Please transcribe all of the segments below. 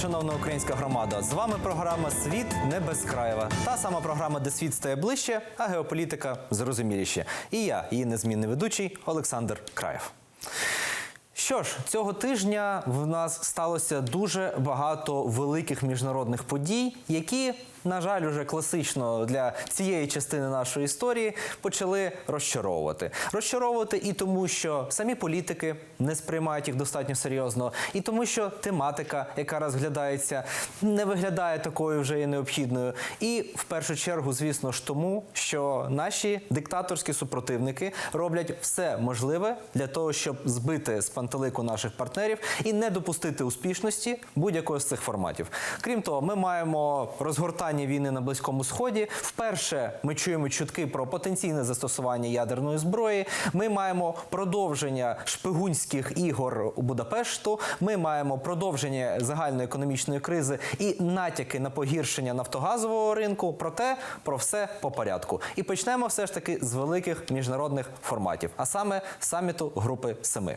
шановна українська громада. З вами програма Світ не безкраєва. Та сама програма, де світ стає ближче, а геополітика зрозуміліше. І я, її незмінний ведучий Олександр Краєв. Що ж, цього тижня в нас сталося дуже багато великих міжнародних подій, які, на жаль, уже класично для цієї частини нашої історії почали розчаровувати. Розчаровувати і тому, що самі політики не сприймають їх достатньо серйозно, і тому, що тематика, яка розглядається, не виглядає такою вже і необхідною. І в першу чергу, звісно ж, тому, що наші диктаторські супротивники роблять все можливе для того, щоб збити з пантелику наших партнерів і не допустити успішності будь-якого з цих форматів. Крім того, ми маємо розгортання війни на близькому сході. Вперше ми чуємо чутки про потенційне застосування ядерної зброї. Ми маємо продовження шпигунських ігор у Будапешту. Ми маємо продовження загальної економічної кризи і натяки на погіршення нафтогазового ринку. Проте про все по порядку. І почнемо все ж таки з великих міжнародних форматів, а саме саміту Групи Семи.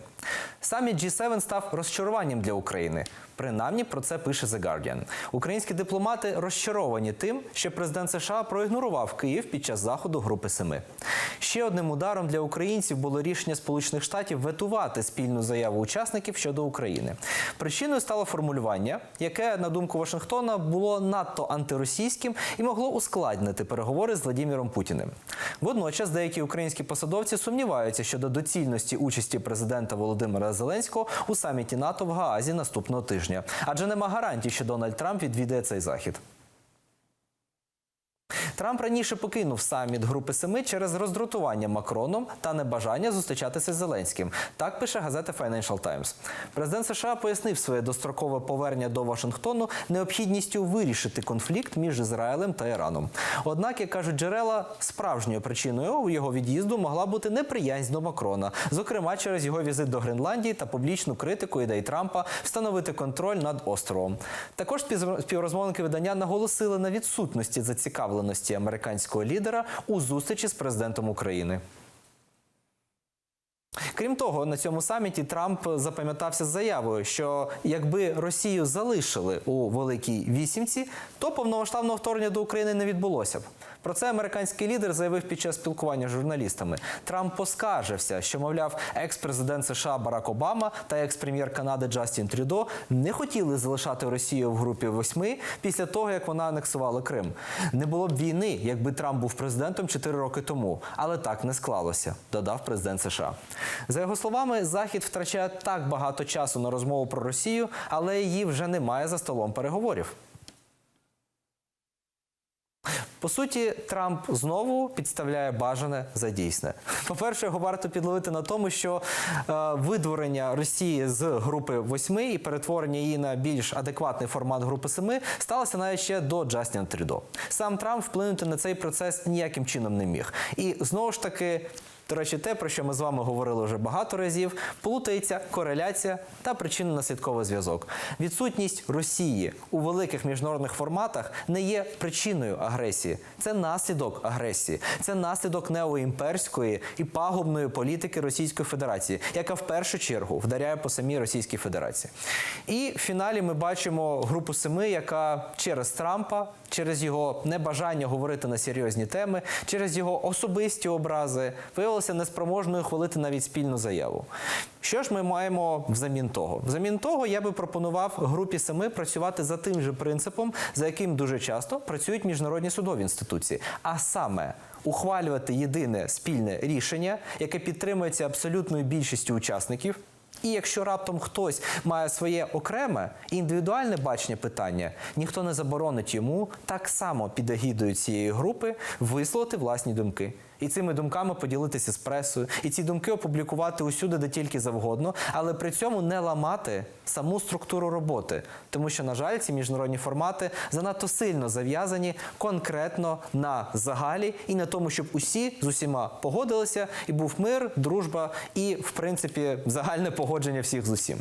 Саміт G7 став розчаруванням для України. Принаймні про це пише The Guardian. Українські дипломати розчаровані тим, що президент США проігнорував Київ під час заходу Групи Семи. Ще одним ударом для українців було рішення Сполучених Штатів ветувати спільну заяву учасників щодо України. Причиною стало формулювання, яке, на думку Вашингтона, було надто антиросійським і могло ускладнити переговори з Владіміром Путіним. Водночас деякі українські посадовці сумніваються щодо доцільності участі президента Володимира Зеленського у саміті НАТО в Гаазі наступного тижня, адже нема гарантій, що Дональд Трамп відвідає цей захід. Трамп раніше покинув саміт Групи Семи через роздратування Макроном та небажання зустрічатися з Зеленським. Так пише газета Financial Times. Президент США пояснив своє дострокове повернення до Вашингтону необхідністю вирішити конфлікт між Ізраїлем та Іраном. Однак, як кажуть джерела, справжньою причиною його від'їзду могла бути неприязнь до Макрона, зокрема через його візит до Гренландії та публічну критику ідей Трампа встановити контроль над островом. Також співроз- співрозмовники видання наголосили на відсутності зацікавленості американського лідера у зустрічі з президентом України. Крім того, на цьому саміті Трамп запам'ятався заявою, що якби Росію залишили у великій вісімці, то повномасштабного вторгнення до України не відбулося б. Про це американський лідер заявив під час спілкування з журналістами. Трамп поскаржився, що, мовляв, екс-президент США Барак Обама та екс-прем'єр Канади Джастін Трюдо не хотіли залишати Росію в групі восьми після того, як вона анексувала Крим. Не було б війни, якби Трамп був президентом 4 роки тому, але так не склалося, додав президент США. За його словами, Захід втрачає так багато часу на розмову про Росію, але її вже немає за столом переговорів. По суті, Трамп знову підставляє бажане за дійсне. По-перше, його варто підловити на тому, що е, видворення Росії з групи восьми і перетворення її на більш адекватний формат групи семи сталося навіть ще до Джастіна Трюдо. Сам Трамп вплинути на цей процес ніяким чином не міг. І знову ж таки. До речі, те, про що ми з вами говорили вже багато разів, плутається кореляція та причинно-наслідковий зв'язок. Відсутність Росії у великих міжнародних форматах не є причиною агресії. Це наслідок агресії, це наслідок неоімперської і пагубної політики Російської Федерації, яка в першу чергу вдаряє по самій Російській Федерації. І в фіналі ми бачимо групу семи, яка через Трампа, через його небажання говорити на серйозні теми, через його особисті образи виявилася неспроможною хвалити навіть спільну заяву. Що ж ми маємо взамін того? Взамін того я би пропонував групі семи працювати за тим же принципом, за яким дуже часто працюють міжнародні судові інституції, а саме ухвалювати єдине спільне рішення, яке підтримується абсолютною більшістю учасників. І якщо раптом хтось має своє окреме індивідуальне бачення питання, ніхто не заборонить йому так само під егідою цієї групи висловити власні думки. І цими думками поділитися з пресою, і ці думки опублікувати усюди, де тільки завгодно, але при цьому не ламати саму структуру роботи. Тому що, на жаль, ці міжнародні формати занадто сильно зав'язані конкретно на загалі і на тому, щоб усі з усіма погодилися, і був мир, дружба і, в принципі, загальне погодження всіх з усім.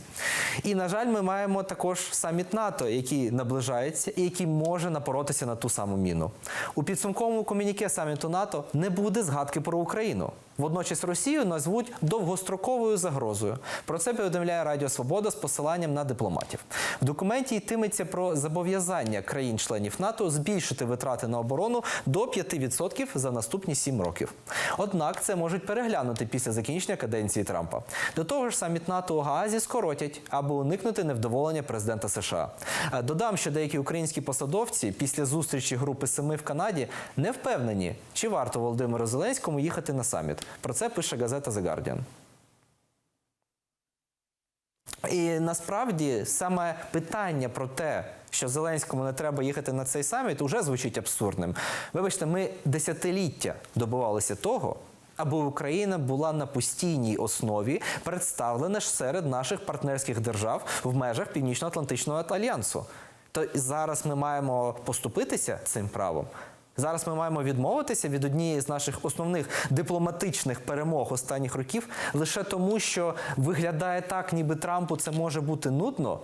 І, на жаль, ми маємо також саміт НАТО, який наближається і який може напоротися на ту саму міну. У підсумковому комюніке саміту НАТО не буде згадки про Україну. Водночас Росію назвуть довгостроковою загрозою. Про це повідомляє Радіо Свобода з посиланням на дипломатів. В документі йтиметься про зобов'язання країн-членів НАТО збільшити витрати на оборону до 5% за наступні 7 років. Однак це можуть переглянути після закінчення каденції Трампа. До того ж, саміт НАТО у Гаазі скоротять, аби уникнути невдоволення президента США. Додам, що деякі українські посадовці після зустрічі групи семи в Канаді не впевнені, чи варто Володимиру Зеленському їхати на саміт. Про це пише газета The Guardian. І насправді саме питання про те, що Зеленському не треба їхати на цей саміт, уже звучить абсурдним. Вибачте, ми десятиліття добивалися того. Аби Україна була на постійній основі представлена ж серед наших партнерських держав в межах Північно-Атлантичного альянсу. То зараз ми маємо поступитися цим правом. Зараз ми маємо відмовитися від однієї з наших основних дипломатичних перемог останніх років лише тому, що виглядає так, ніби Трампу це може бути нудно.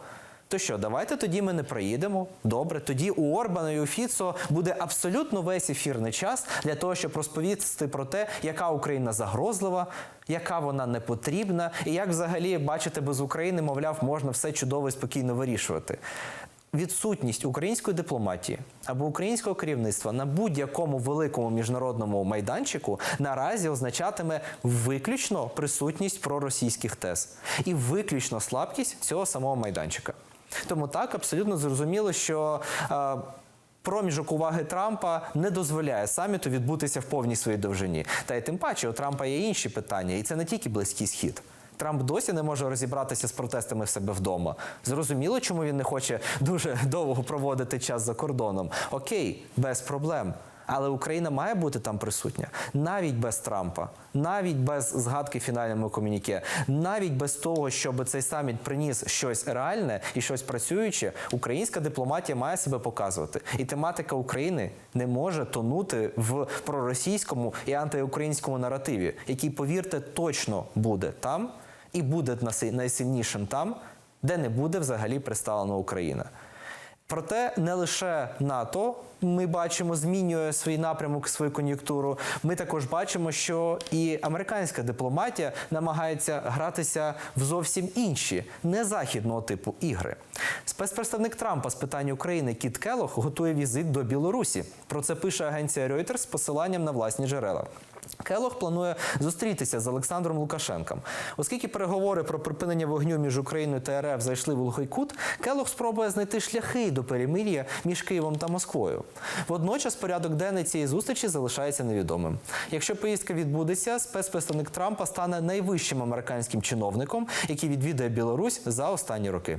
То що, давайте тоді ми не проїдемо. Добре, тоді у Орбана і у Фіцо буде абсолютно весь ефірний час для того, щоб розповісти про те, яка Україна загрозлива, яка вона не потрібна, і як взагалі бачите, без України, мовляв, можна все чудово і спокійно вирішувати. Відсутність української дипломатії або українського керівництва на будь-якому великому міжнародному майданчику наразі означатиме виключно присутність проросійських тез і виключно слабкість цього самого майданчика. Тому так абсолютно зрозуміло, що. е, Проміжок уваги Трампа не дозволяє саміту відбутися в повній своїй довжині. Та й тим паче у Трампа є інші питання, і це не тільки близький схід. Трамп досі не може розібратися з протестами в себе вдома. Зрозуміло, чому він не хоче дуже довго проводити час за кордоном. Окей, без проблем. Але Україна має бути там присутня навіть без Трампа, навіть без згадки фінальному комюніке, навіть без того, щоб цей саміт приніс щось реальне і щось працююче. Українська дипломатія має себе показувати, і тематика України не може тонути в проросійському і антиукраїнському наративі, який, повірте, точно буде там і буде найсильнішим там, де не буде взагалі представлена Україна. Проте не лише НАТО ми бачимо, змінює свій напрямок, свою кон'юнктуру. Ми також бачимо, що і американська дипломатія намагається гратися в зовсім інші не західного типу ігри. Спецпредставник Трампа з питань України Кіт Келох готує візит до Білорусі. Про це пише агенція Reuters з посиланням на власні джерела. Келох планує зустрітися з Олександром Лукашенком. Оскільки переговори про припинення вогню між Україною та РФ зайшли в глухий кут, Келох спробує знайти шляхи до перемир'я між Києвом та Москвою. Водночас порядок денний цієї зустрічі залишається невідомим. Якщо поїздка відбудеться, спецпредставник Трампа стане найвищим американським чиновником, який відвідає Білорусь за останні роки.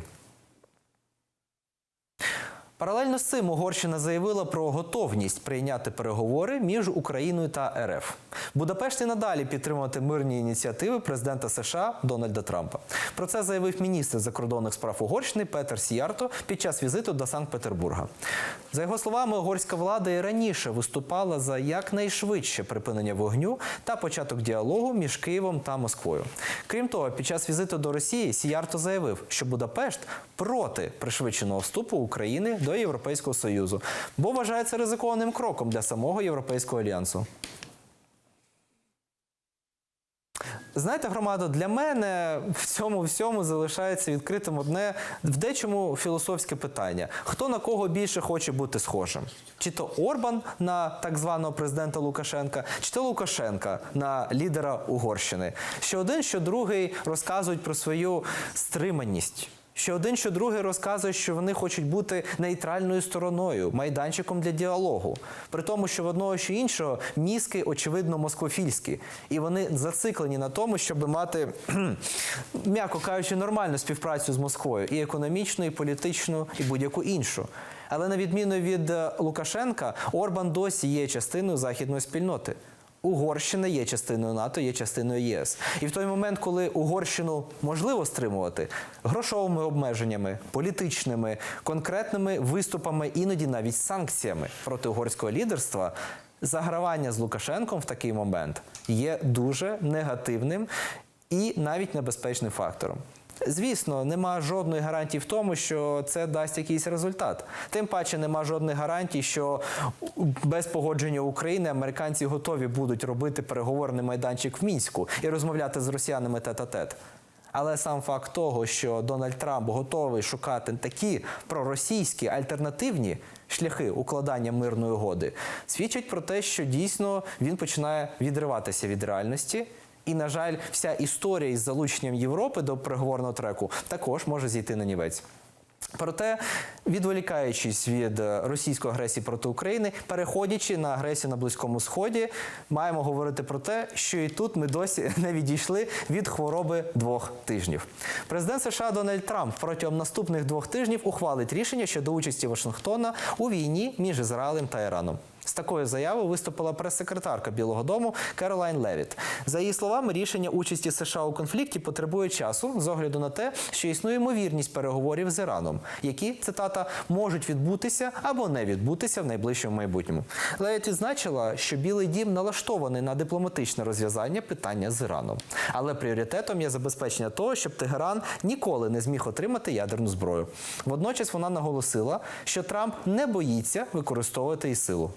Паралельно з цим Угорщина заявила про готовність прийняти переговори між Україною та РФ. Будапешт і надалі підтримувати мирні ініціативи президента США Дональда Трампа. Про це заявив міністр закордонних справ Угорщини Петер Сіярто під час візиту до Санкт-Петербурга. За його словами, угорська влада і раніше виступала за якнайшвидше припинення вогню та початок діалогу між Києвом та Москвою. Крім того, під час візиту до Росії Сіярто заявив, що Будапешт проти пришвидшеного вступу України до Європейського Союзу, бо вважає це ризикованим кроком для самого Європейського альянсу. Знаєте, громада, для мене в цьому всьому залишається відкритим одне в дечому філософське питання: хто на кого більше хоче бути схожим? Чи то Орбан на так званого президента Лукашенка, чи то Лукашенка на лідера Угорщини? Що один, що другий розказують про свою стриманість. Що один, що другий розказує, що вони хочуть бути нейтральною стороною, майданчиком для діалогу. При тому, що в одного чи іншого мізки, очевидно, москофільські. І вони зациклені на тому, щоб мати, м'яко кажучи, нормальну співпрацю з Москвою і економічну, і політичну, і будь-яку іншу. Але на відміну від е, Лукашенка, Орбан досі є частиною західної спільноти. Угорщина є частиною НАТО, є частиною ЄС. І в той момент, коли Угорщину можливо стримувати грошовими обмеженнями, політичними, конкретними виступами, іноді навіть санкціями проти угорського лідерства, загравання з Лукашенком в такий момент є дуже негативним і навіть небезпечним фактором. Звісно, нема жодної гарантії в тому, що це дасть якийсь результат. Тим паче нема жодних гарантій, що без погодження України американці готові будуть робити переговорний майданчик в мінську і розмовляти з росіянами тет-а-тет. Але сам факт того, що Дональд Трамп готовий шукати такі проросійські альтернативні шляхи укладання мирної угоди, свідчить про те, що дійсно він починає відриватися від реальності. І, на жаль, вся історія із залученням Європи до переговорного треку також може зійти на нівець. Проте, відволікаючись від е, російської агресії проти України, переходячи на агресію на Близькому Сході, маємо говорити про те, що і тут ми досі не відійшли від хвороби двох тижнів. Президент США Дональд Трамп протягом наступних двох тижнів ухвалить рішення щодо участі Вашингтона у війні між Ізраїлем та Іраном. З такою заявою виступила прес-секретарка Білого Дому Керолайн Левіт. За її словами, рішення участі США у конфлікті потребує часу з огляду на те, що існує ймовірність переговорів з Іраном, які цитата можуть відбутися або не відбутися в найближчому майбутньому. Левіт відзначила, що Білий Дім налаштований на дипломатичне розв'язання питання з Іраном, але пріоритетом є забезпечення того, щоб Тегеран ніколи не зміг отримати ядерну зброю. Водночас вона наголосила, що Трамп не боїться використовувати і силу.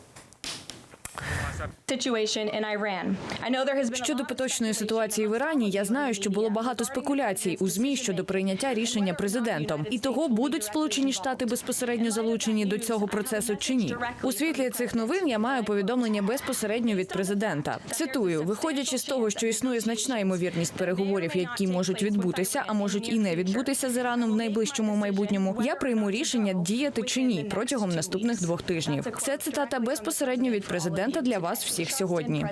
Щодо поточної ситуації в Ірані, я знаю, що було багато спекуляцій у змі щодо прийняття рішення президентом. І того будуть Сполучені Штати безпосередньо залучені до цього процесу чи ні. У світлі цих новин я маю повідомлення безпосередньо від президента. Цитую, виходячи з того, що існує значна ймовірність переговорів, які можуть відбутися, а можуть і не відбутися з Іраном в найближчому майбутньому. Я прийму рішення діяти чи ні протягом наступних двох тижнів. Це цитата безпосередньо від президента для вас всіх сьогодні.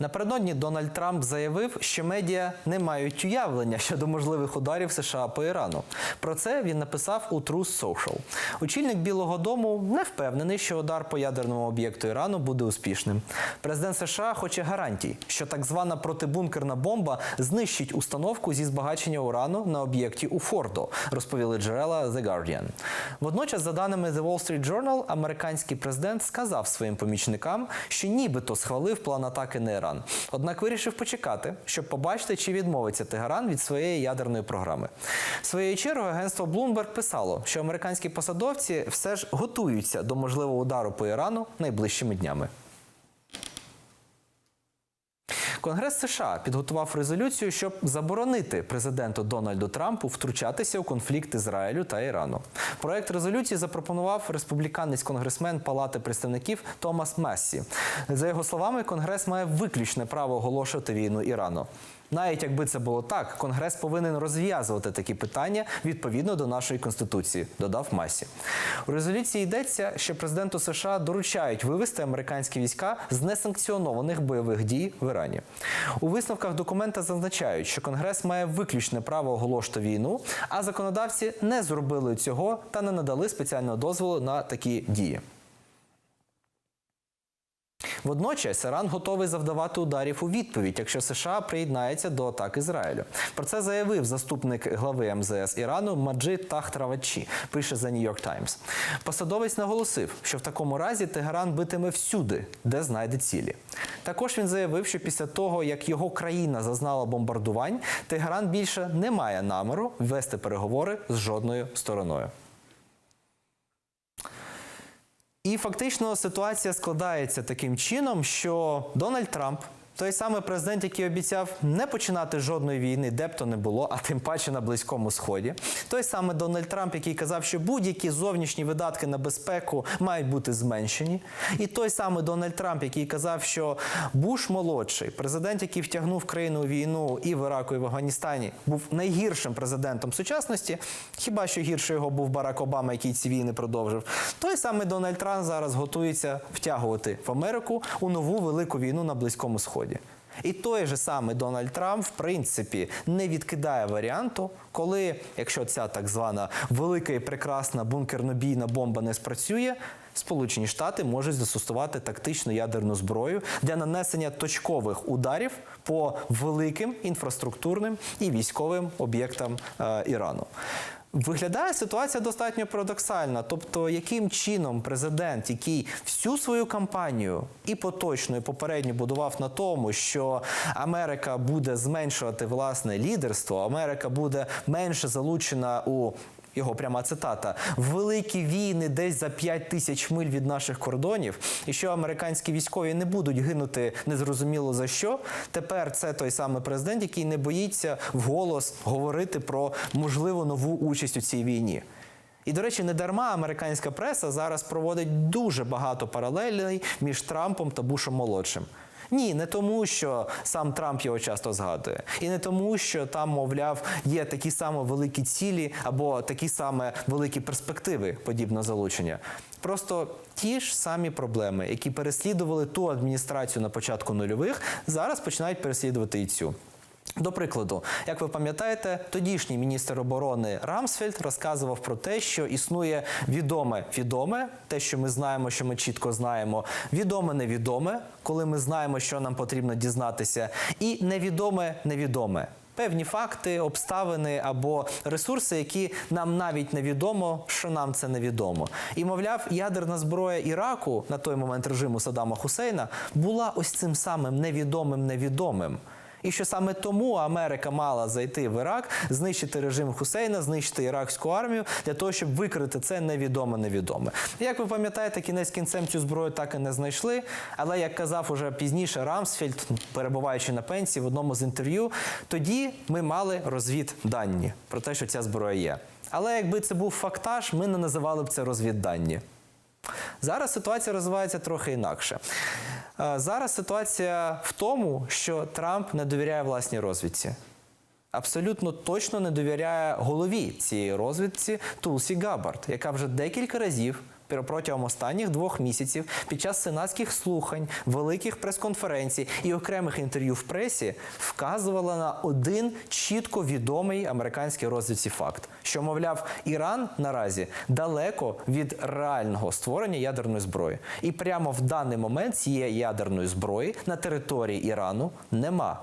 Напередодні Дональд Трамп заявив, що медіа не мають уявлення щодо можливих ударів США по Ірану. Про це він написав у Truth Social. Очільник Білого Дому не впевнений, що удар по ядерному об'єкту Ірану буде успішним. Президент США хоче гарантій, що так звана протибункерна бомба знищить установку зі збагачення урану на об'єкті у Фордо, розповіли джерела The Guardian. Водночас, за даними The Wall Street Journal, американський президент сказав своїм помічникам, що нібито схвалив план атаки на Іран. Однак вирішив почекати, щоб побачити, чи відмовиться Тегеран від своєї ядерної програми. Своєю чергою агентство Bloomberg писало, що американські посадовці все ж готуються до можливого удару по Ірану найближчими днями. Конгрес США підготував резолюцію, щоб заборонити президенту Дональду Трампу втручатися у конфлікт Ізраїлю та Ірану. Проект резолюції запропонував республіканець конгресмен Палати представників Томас Мессі. За його словами, конгрес має виключне право оголошувати війну Ірану. Навіть якби це було так, конгрес повинен розв'язувати такі питання відповідно до нашої конституції, додав Масі. У резолюції йдеться, що президенту США доручають вивести американські війська з несанкціонованих бойових дій в Ірані. У висновках документа зазначають, що конгрес має виключне право оголошувати війну, а законодавці не зробили цього та не надали спеціального дозволу на такі дії. Водночас Іран готовий завдавати ударів у відповідь, якщо США приєднається до атак Ізраїлю. Про це заявив заступник глави МЗС Ірану Маджид Тахтравачі, пише за New York Times. Посадовець наголосив, що в такому разі Тегеран битиме всюди, де знайде цілі. Також він заявив, що після того, як його країна зазнала бомбардувань, Тегеран більше не має наміру вести переговори з жодною стороною. І фактично ситуація складається таким чином, що Дональд Трамп, той самий президент, який обіцяв не починати жодної війни, де б то не було, а тим паче на Близькому Сході. Той самий Дональд Трамп, який казав, що будь-які зовнішні видатки на безпеку мають бути зменшені. І той самий Дональд Трамп, який казав, що Буш молодший, президент, який втягнув країну у війну і в Іраку, і в Афганістані, був найгіршим президентом сучасності. Хіба що гірше його був Барак Обама, який ці війни продовжив. Той самий Дональд Трамп зараз готується втягувати в Америку у нову велику війну на Близькому Сході. І той же самий Дональд Трамп, в принципі, не відкидає варіанту, коли, якщо ця так звана велика і прекрасна бункерно-бійна бомба не спрацює, Сполучені Штати можуть застосувати тактичну ядерну зброю для нанесення точкових ударів по великим інфраструктурним і військовим об'єктам е, Ірану. Виглядає ситуація достатньо парадоксальна. Тобто, яким чином президент, який всю свою кампанію і поточну, і попередню будував на тому, що Америка буде зменшувати власне лідерство, Америка буде менше залучена у його пряма цитата великі війни десь за 5 тисяч миль від наших кордонів, і що американські військові не будуть гинути незрозуміло за що. Тепер це той самий президент, який не боїться вголос говорити про можливо нову участь у цій війні. І, до речі, не дарма американська преса зараз проводить дуже багато паралелей між Трампом та Бушем молодшим. Ні, не тому, що сам Трамп його часто згадує, і не тому, що там, мовляв, є такі саме великі цілі або такі саме великі перспективи подібного залучення. Просто ті ж самі проблеми, які переслідували ту адміністрацію на початку нульових, зараз починають переслідувати і цю. До прикладу, як ви пам'ятаєте, тодішній міністр оборони Рамсфельд розказував про те, що існує відоме відоме, те, що ми знаємо, що ми чітко знаємо, відоме невідоме, коли ми знаємо, що нам потрібно дізнатися, і невідоме невідоме. Певні факти, обставини або ресурси, які нам навіть невідомо, що нам це невідомо. І мовляв, ядерна зброя Іраку на той момент режиму Саддама Хусейна була ось цим самим невідомим невідомим. І що саме тому Америка мала зайти в Ірак, знищити режим Хусейна, знищити іракську армію для того, щоб викрити це невідоме невідоме. Як ви пам'ятаєте, кінець кінцем цю зброю так і не знайшли. Але як казав уже пізніше Рамсфельд, перебуваючи на пенсії в одному з інтерв'ю, тоді ми мали розвіддані про те, що ця зброя є. Але якби це був фактаж, ми не називали б це розвіддані. Зараз ситуація розвивається трохи інакше. Зараз ситуація в тому, що Трамп не довіряє власній розвідці. Абсолютно точно не довіряє голові цієї розвідці Тулсі Габбард, яка вже декілька разів протягом останніх двох місяців під час сенатських слухань, великих прес-конференцій і окремих інтерв'ю в пресі вказувала на один чітко відомий американській розвідці факт, що мовляв, Іран наразі далеко від реального створення ядерної зброї, і прямо в даний момент цієї ядерної зброї на території Ірану нема.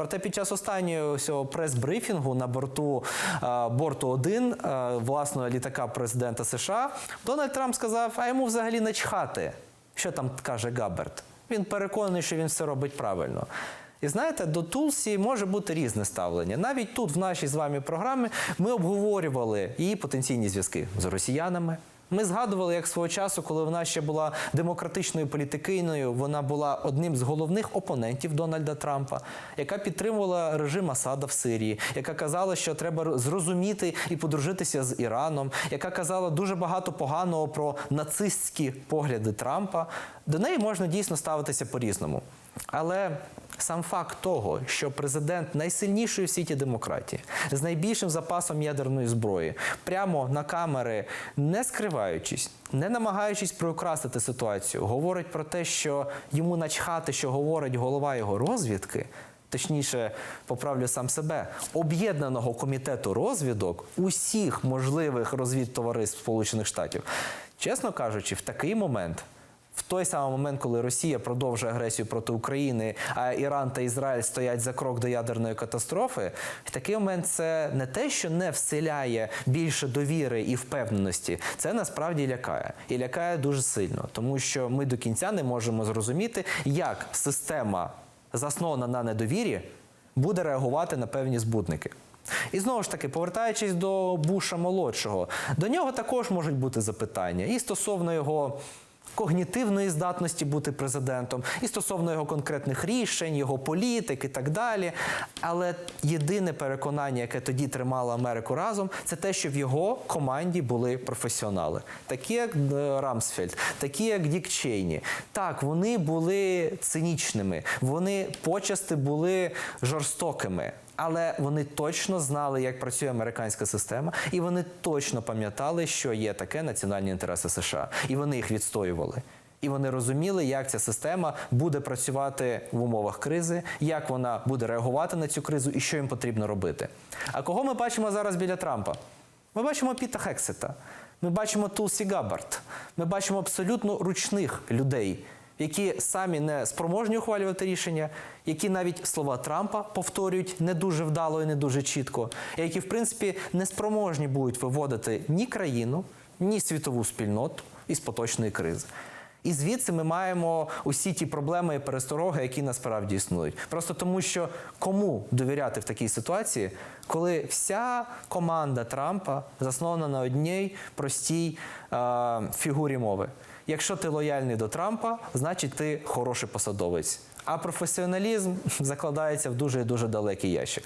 Проте під час останнього прес-брифінгу на борту е, борту 1 е, власного літака президента США Дональд Трамп сказав: а йому взагалі начхати, що там каже Габберт. Він переконаний, що він все робить правильно. І знаєте, до Тулсі може бути різне ставлення. Навіть тут, в нашій з вами програмі, ми обговорювали її потенційні зв'язки з росіянами. Ми згадували, як свого часу, коли вона ще була демократичною політикиною, вона була одним з головних опонентів Дональда Трампа, яка підтримувала режим Асада в Сирії, яка казала, що треба зрозуміти і подружитися з Іраном, яка казала дуже багато поганого про нацистські погляди Трампа. До неї можна дійсно ставитися по-різному. Але сам факт того, що президент найсильнішої в світі демократії з найбільшим запасом ядерної зброї, прямо на камери, не скриваючись, не намагаючись приукрасити ситуацію, говорить про те, що йому начхати, що говорить голова його розвідки. Точніше, поправлю сам себе, об'єднаного комітету розвідок усіх можливих розвідтовариств Сполучених Штатів. Чесно кажучи, в такий момент той самий момент, коли Росія продовжує агресію проти України, а Іран та Ізраїль стоять за крок до ядерної катастрофи, в такий момент це не те, що не вселяє більше довіри і впевненості, це насправді лякає і лякає дуже сильно, тому що ми до кінця не можемо зрозуміти, як система, заснована на недовірі, буде реагувати на певні збутники. І знову ж таки, повертаючись до Буша молодшого, до нього також можуть бути запитання і стосовно його. Когнітивної здатності бути президентом, і стосовно його конкретних рішень, його політик і так далі. Але єдине переконання, яке тоді тримало Америку разом, це те, що в його команді були професіонали, такі як е, Рамсфельд, такі як Дік Чейні. Так, вони були цинічними, вони почасти були жорстокими. Але вони точно знали, як працює американська система, і вони точно пам'ятали, що є таке національні інтереси США, і вони їх відстоювали. І вони розуміли, як ця система буде працювати в умовах кризи, як вона буде реагувати на цю кризу і що їм потрібно робити. А кого ми бачимо зараз біля Трампа? Ми бачимо Піта Хексета, ми бачимо Тулсі Габбард, ми бачимо абсолютно ручних людей, які самі не спроможні ухвалювати рішення, які навіть слова Трампа повторюють не дуже вдало і не дуже чітко, і які, в принципі, не спроможні будуть виводити ні країну, ні світову спільноту із поточної кризи. І звідси ми маємо усі ті проблеми і перестороги, які насправді існують. Просто тому, що кому довіряти в такій ситуації, коли вся команда Трампа заснована на одній простій е, фігурі мови. Якщо ти лояльний до Трампа, значить ти хороший посадовець. А професіоналізм закладається в дуже дуже далекий ящик.